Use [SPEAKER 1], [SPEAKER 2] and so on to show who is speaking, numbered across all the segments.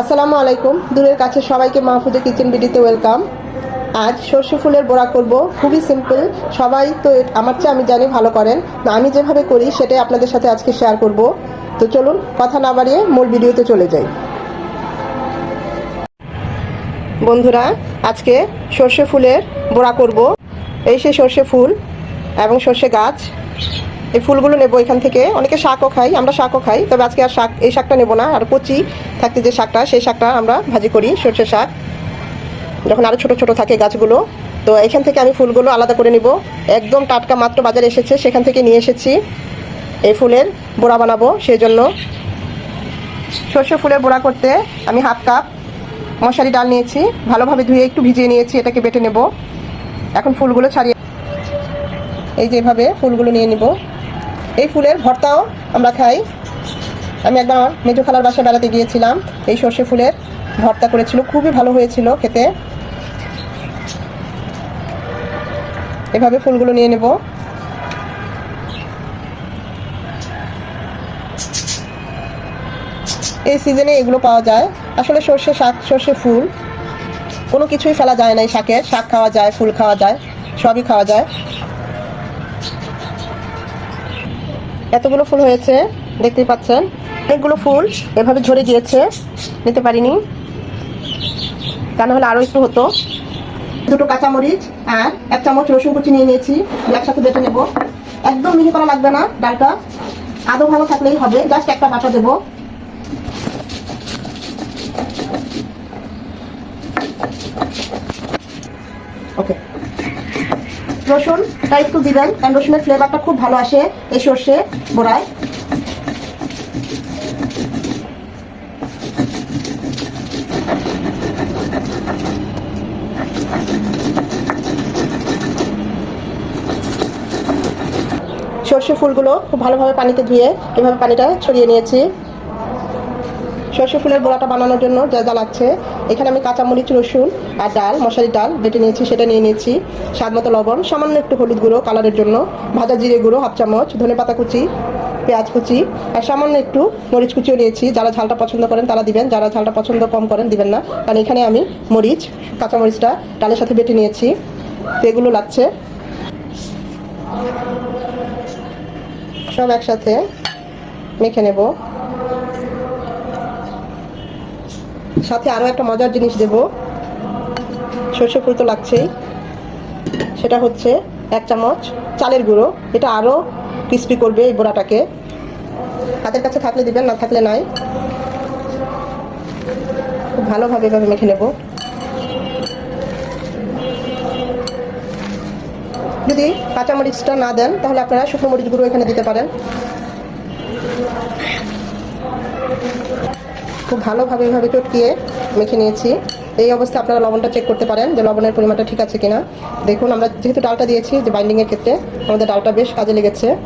[SPEAKER 1] আসসালামু আলাইকুম। দূরের কাছে সবাইকে মাহফুজে কিচেন বিডিতে ওয়েলকাম। আজ সর্ষে ফুলের বড়া করব। খুবই সিম্পল। সবাই তো আমার চেয়ে আমি জানি ভালো করেন। আমি যেভাবে করি, সেটাই আপনাদের সাথে আজকে শেয়ার করব। তো চলুন, কথা না বাড়িয়ে মূল ভিডিওতে চলে যাই। বন্ধুরা, আজকে সর্ষে ফুলের বড়া করব। এই সেই সর্ষে ফুল এবং সর্ষে গাছ। এই ফুলগুলো নেব এখান থেকে। অনেকে শাকও খাই, আমরা শাকও খাই, তবে আজকে আর শাক এই শাকটা নেব না। আর কচি থাকতে যে শাকটা, সেই শাকটা আমরা ভাজি করি সর্ষে শাক। যখন আরও ছোট ছোট থাকে গাছগুলো, তো এখান থেকে আমি ফুলগুলো আলাদা করে নিব। একদম টাটকা মাত্র বাজারে এসেছে, সেখান থেকে নিয়ে এসেছি। এই ফুলের বোড়া বানাবো, সেই জন্য। সর্ষে ফুলের বোড়া করতে আমি হাফ কাপ মশারি ডাল নিয়েছি। ভালোভাবে ধুয়ে একটু ভিজিয়ে নিয়েছি, এটাকে বেটে নেব। এখন ফুলগুলো ছাড়িয়ে এই যেভাবে ফুলগুলো নিয়ে নিব। এই ফুলের ভর্তাও আমরা খাই। আমি একবার আমার মেজো খালার বাসায় বেড়াতে গিয়েছিলাম। এই সর্ষে ফুলের ভর্তা করেছিল। খুবই ভালো হয়েছিল খেতে। এভাবে ফুলগুলো নিয়ে নেব। এই সিজনে এগুলো পাওয়া যায়। আসলে সর্ষে শাক, সর্ষে ফুল, কোনো কিছুই ফেলা যায় না এই শাকের। শাক খাওয়া যায়, ফুল খাওয়া যায়, সবই খাওয়া যায়। এতগুলো ফুল হয়েছে, দেখতেই পাচ্ছেন। অনেকগুলো ফুল এভাবে ঝরে গিয়েছে, নিতে পারিনি। তা না হলে আরও একটু হতো। দুটো কাঁচামরিচ আর এক চামচ রসুন কুচি নিয়ে নিয়েছি। একসাথে বেটে নেব। একদম মিহি করা লাগবে না ডালটা। আদৌ ভালো থাকলেই হবে। জাস্ট একটা বাটা দেবো। ওকে রসুনটা একটু দিবেন, কারণ রসুনের ফ্লেভারটা খুব ভালো আসে এই সর্ষে বড়ায়। সর্ষে ফুলগুলো খুব ভালোভাবে পানিতে ধুয়ে এভাবে পানিটা ছড়িয়ে নিয়েছি। সর্ষে ফুলের বড়াটা বানানোর জন্য যা যা লাগছে। এখানে আমি কাঁচামরিচ, রসুন আর ডাল, মশারি ডাল বেটে নিয়েছি, সেটা নিয়ে নিয়েছি। স্বাদ মতো লবণ, সামান্য একটু হলুদ গুঁড়ো কালারের জন্য। ভাজা জিরে গুঁড়ো, হাফ চামচ, ধনে পাতা কুচি, পেঁয়াজ কুচি আর সামান্য একটু মরিচ কুচিও নিয়েছি। যারা ঝালটা পছন্দ করেন তারা দিবেন, যারা ঝালটা পছন্দ কম করেন দিবেন না। কারণ এখানে আমি মরিচ, কাঁচামরিচটা ডালের সাথে বেটে নিয়েছি। তো এগুলো লাগছে। সব একসাথে মেখে নেব। সাথে আরও একটা মজার জিনিস দেব। সর্ষে ফুল তো লাগছেই। সেটা হচ্ছে এক চামচ চালের গুঁড়ো। এটা আরও ক্রিস্পি করবে এই বড়াটাকে। হাতের কাছে থাকলে দিবেন, না থাকলে নাই। খুব ভালোভাবে এভাবে মেখে নেব। যদি কাঁচামরিচটা না দেন, তাহলে আপনারা শুকনো মরিচ গুঁড়ো এখানে দিতে পারেন। খুব ভালোভাবে এভাবে চটকিয়ে মেখে নিয়েছি। এই অবস্থায় আপনারা লবণটা চেক করতে পারেন যে লবণের পরিমাণটা ঠিক আছে কিনা। দেখুন, আমরা যেহেতু ডালটা দিয়েছি যে বাইন্ডিংয়ের ক্ষেত্রে, আমাদের ডালটা বেশ কাজে লেগেছে।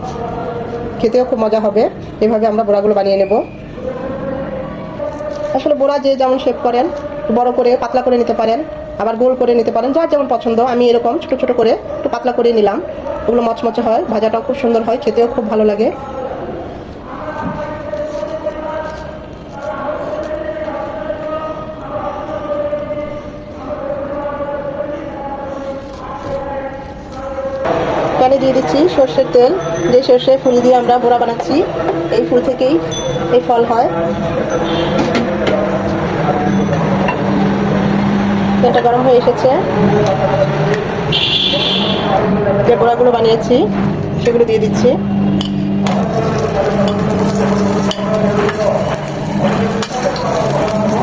[SPEAKER 1] খেতেও খুব মজা হবে। এভাবে আমরা বড়াগুলো বানিয়ে নেব। আসলে বড়া যে যেমন শেপ করেন, বড় করে, পাতলা করে নিতে পারেন, আবার গোল করে নিতে পারেন, যার যেমন পছন্দ। আমি এরকম ছোটো ছোটো করে একটু পাতলা করে নিলাম। ওগুলো মচমচে হয়, ভাজাটাও খুব সুন্দর হয়, খেতেও খুব ভালো লাগে। প্যানে দিয়ে দিচ্ছি সর্ষের তেল। যে সর্ষে ফুল দিয়ে আমরা বড়া বানাচ্ছি, এই ফুল থেকেই এই ফল হয়। তেলটা গরম হয়ে এসেছে। যে বড়াগুলো বানিয়েছি, সেগুলো দিয়ে দিচ্ছি।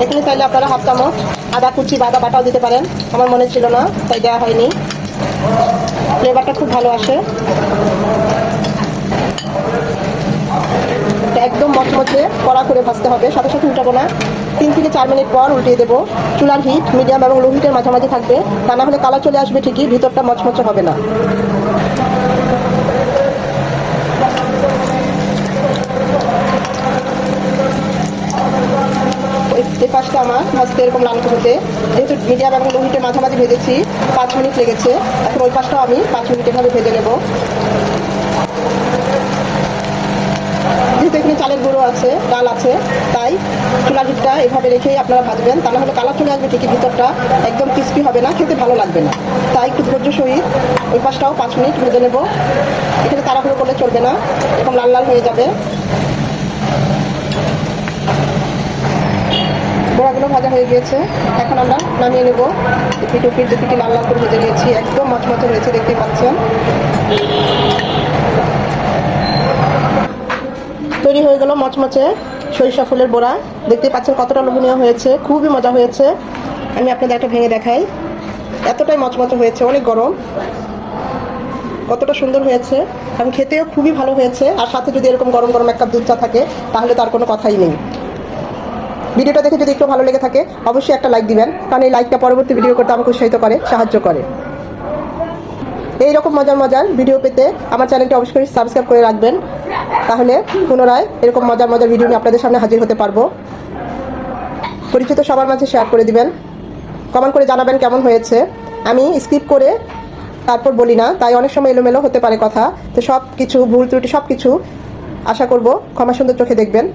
[SPEAKER 1] এখানে চাইলে আপনারা হাফ চামচ আদা কুচি বা আদা বাটাও দিতে পারেন। আমার মনে ছিল না, তাই দেওয়া হয়নি। ফ্লেভারটা খুব ভালো আসে। একদম মচমচে কড়া করে ভাজতে হবে। সাথে সাথে উল্টাবো না। তিন থেকে চার মিনিট পর উল্টিয়ে দেবো। চুলার হিট মিডিয়াম এবং লো হিটের মাঝামাঝি থাকবে। তা না হলে কালার চলে আসবে ঠিকই, ভিতরটা মচমচে হবে না এই- এই পাশটা আমার ভাজতে এরকম লাল হতে যেহেতু মিডিয়াম এবং লো হিটের মাঝামাঝি ভেজেছি, পাঁচ মিনিট লেগেছে। এখন ওই পাশটাও আমি পাঁচ মিনিট এভাবে ভেজে নেব। যেহেতু এখানে চালের গুঁড়ো আছে, ডাল আছে, তাই চুলা হিটটা এভাবে রেখেই আপনারা ভাজবেন। তা না হলে কালার চলে আসবে ঠিকই, ভিতরটা একদম ক্রিস্পি হবে না, খেতে ভালো লাগবে না। তাই একটু ধৈর্য সহিত ওই পাশটাও পাঁচ মিনিট ভেজে নেব। এখানে তাড়াহুড়ো করলে চলবে না, এরকম লাল লাল হয়ে যাবে। বড়াগুলো ভাজা হয়ে গিয়েছে। এখন আমরা নামিয়ে নেব। পিঠো টুপির পিঠি লাল লাল করে ভেজে নিয়েছি। একদম মচমচে হয়েছে, দেখতে পাচ্ছেন। তৈরি হয়ে গেল মচমচে সরিষা ফুলের বড়া। দেখতে পাচ্ছেন কতটা লোভনীয় হয়েছে, খুবই মজা হয়েছে। আমি আপনাদের একটা ভেঙে দেখাই। এতটাই মচমচে হয়েছে, অনেক গরম। কতটা সুন্দর হয়েছে। এবং খেতেও খুবই ভালো হয়েছে। আর সাথে যদি এরকম গরম গরম এক কাপ দুধ চা থাকে, তাহলে তার কোনো কথাই নেই। ভিডিওটা দেখে যদি একটু ভালো লেগে থাকে, অবশ্যই একটা লাইক দিবেন, কারণ এই লাইকটা পরবর্তী ভিডিও করতে আমাকে উৎসাহিত করে, সাহায্য করে। এই রকম মজার মজার ভিডিও পেতে আমার চ্যানেলটি অবশ্যই সাবস্ক্রাইব করে রাখবেন, তাহলে পুনরায় এরকম মজার মজার ভিডিও নিয়ে আপনাদের সামনে হাজির হতে পারব। পরিচিত সবার মাঝে শেয়ার করে দিবেন কমেন্ট করে জানাবেন কেমন হয়েছে। আমি স্কিপ করে তারপর বলি না, তাই অনেক সময় এলোমেলো হতে পারে কথা, তো সব কিছু ভুল ত্রুটি সব কিছু আশা করব ক্ষমা সুন্দর চোখে দেখবেন।